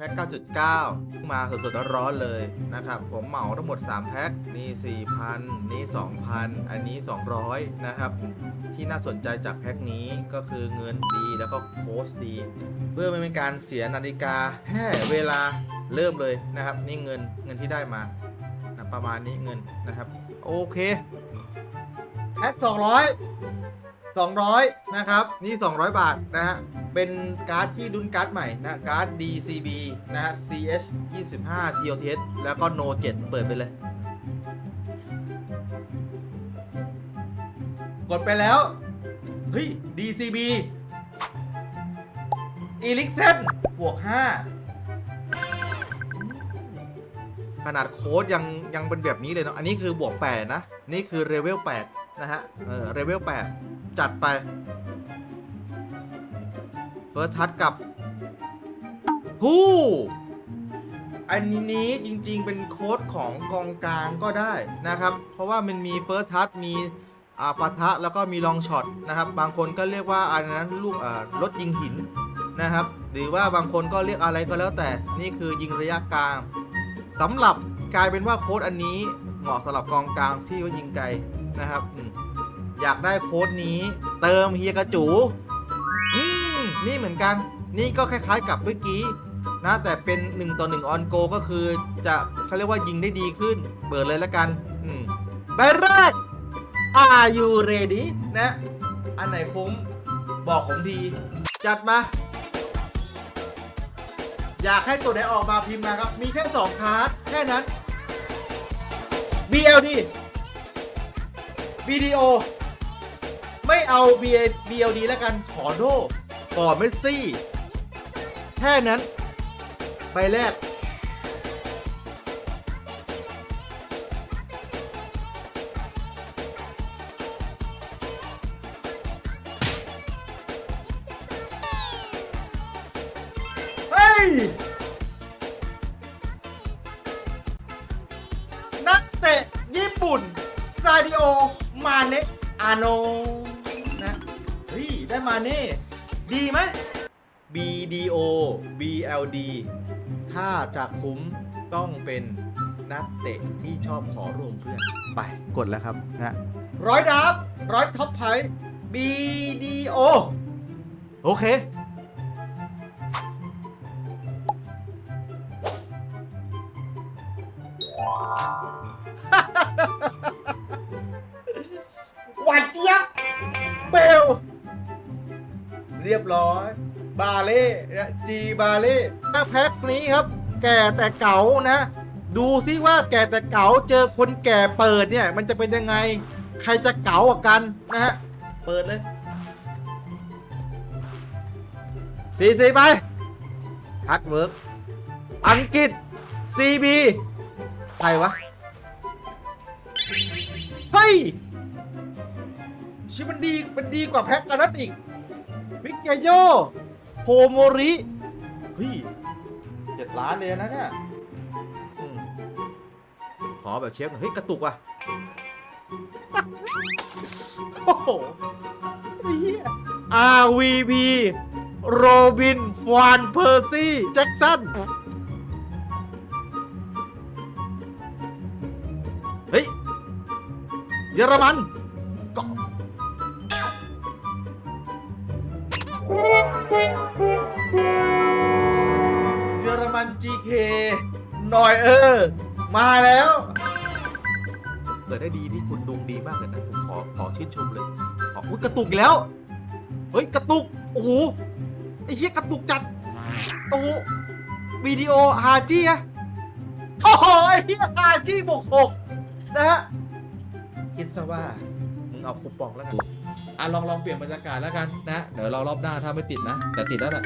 แพ็ค 9.9 มาสดๆร้อนๆเลยนะครับ ผมเหมาทั้งหมด 3 แพ็ค นี่ 4,000 นี่ 2,000 อันนี้ 200 นะครับ ที่น่าสนใจจากแพ็คนี้ก็คือเงินดีแล้วก็โค้ชดี เพื่อไม่เป็นการเสียนาฬิกาแห่เวลาเริ่มเลยนะครับ นี่เงินเงินที่ได้มานะประมาณนี้เงินนะครับ โอเคแพ็ค200 200 นะครับ นี่ 200 บาทนะฮะ เป็นการ์ดที่รุ่นการ์ดใหม่นะการ์ด DCB นะฮะ CS 25 TOTS แล้วก็ No 7 เปิดไปเลย กดไปแล้ว เฮ้ย DCB e l i x e n บวก 5 ขนาดโค้ดยังยังเป็นแบบนี้เลยเนาะอันนี้คือบวก 8 นะ นี่คือเลเวล8นะฮะเออเลเวล8จัดไป ฟิร์สทัชกับฮู้อันนี้จริงๆเป็นโค้ดของกองกลางก็ได้นะครับ เพราะว่ามันมีเฟิร์สทัชมีอาปะทะแล้วก็มีลองช็อตนะครับ บางคนก็เรียกว่าอันนั้นลูกรถยิงหินนะครับ หรือว่าบางคนก็เรียกอะไรก็แล้วแต่นี่คือยิงระยะกลางสำหรับกลายเป็นว่าโค้ดอันนี้เหมาะสำหรับกองกลางที่ว่ายิงไกลนะครับ อยากได้โค้ดนี้เติมเฮียกระจู นี่เหมือนกัน นี่ก็คล้ายๆกับเมื่อกี้นะแต่เป็น1ต่อ1ออนโกก็คือจะเขาเรียกว่ายิงได้ดีขึ้น เปิดเลยแล้วกันอืมใบแรก Are you ready นะ อันไหนคุ้มบอกผมดี จัดมา อยากให้ตัวไหนออกมาพิมพ์มาครับ มีแค่2คาร์ดแค่นั้น BLD BDO ไม่เอา BA BLD แล้วกันขอโด ขอเมสซี่ แค่นั้น ใบแรก เฮ้ย นักเตะญี่ปุ่น ซาดิโอ มาเนะอาโนนะ เฮ้ย ได้มาเน่ ดีไหม BDO BLD ถ้าจะคุ้มต้องเป็นนักเตะที่ชอบขอร่วมเพื่อน ไปกดแล้วครับนะร้อยดับร้อยท็อปไพ BDO โอเค ยบร้อย บาเล่นะจีบาเล่ถ้าแพ็คนี้ครับ แก่แต่เก๋านะ ดูซิว่าแก่แต่เก๋าเจอคนแก่เปิดเนี่ย มันจะเป็นยังไง ใครจะเก๋ากว่ากันนะฮะ เปิดเลยสี่สี่ไปฮัดเวิร์กอังกฤษ CB ใครวะ เฮ้ย ชิมันดี มันดีกว่าแพ็คกันนั้นอีก วิกเกโยโพโมริเฮ้ยเจ็ดล้านเลยนะเนี่ยอืมขอแบบเชฟหน่อยเฮ้ย กระตุกว่ะ โอ้โหไอ้เหี้ย RVP โรบินฟานเพอร์ซี่แจ็คสัน เฮ้ย เยอรมัน เยอรมัน GK หน่อยเออ มาแล้ว เปิดได้ดีที่คุณดวงดีมากเลยนะผมขอขอชื่นชมเลยขออุ้ยกระตุกอีกแล้ว เฮ้ย กระตุก โอ้โห ไอ้เหี้ยกระตุกจัด โอ้โหวิดีโอฮาจี้อะโอ้โห ไอ้เหี้ยฮาจี้บวกหกนะฮะคิดซะว่า งเอาคูปองแล้วกันอะลองลองเปลี่ยนบรรยากาศแล้วกันนะเดี๋ยวเรารอบหน้าถ้าไม่ติดนะ แต่ติดแล้วแหละ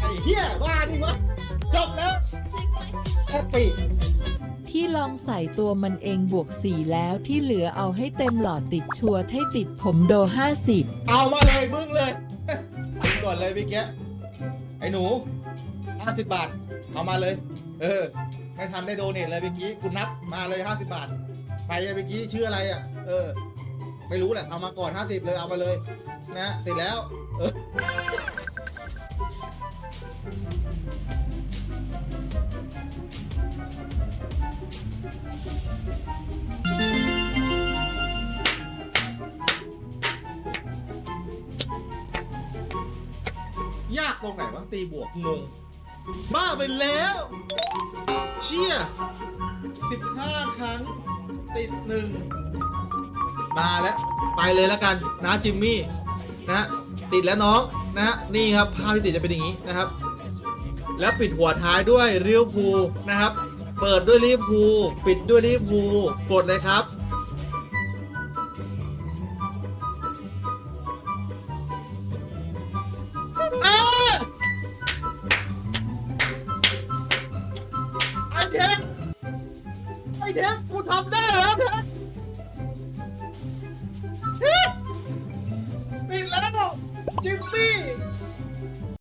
ไอ้เหี้ยว่าดิวะจบแล้วแค่ปีพี่ลองใส่ตัวมันเองบวก 4 แล้วที่เหลือเอาให้เต็มหลอดติดชัวร์ให้ติดผมโด 50 เอามาเลยมึงเลยมึงก่อนเลยพี่แกไอ้หนูห้าสิบบาท เอามาเลย เออ ไม่ทันได้โดเนทเลยเมื่อกี้คุณนับมาเลย 50 บาทใครเมื่อกี้ชื่ออะไรอะ เออ ไม่รู้แหละเอามาก่อน 50 เลยเอาไปเลย นะติดแล้วเออตรงไหนวะตีบวกงง บ้าไปแล้ว เชี่ย15ครั้ง ติดหนึ่งมาแล้ว ไปเลยแล้วกันนะจิมมี่นะติดแล้วน้องนะฮะนี่ครับภาพที่ติดจะเป็นอย่างนี้นะครับ แล้วปิดหัวท้ายด้วยริวพูลนะครับ เปิดด้วยลิวอร์พูลปิดด้วยลิวอร์พูลกดเลยครับ เด็กูทำได้แล้วเด็ก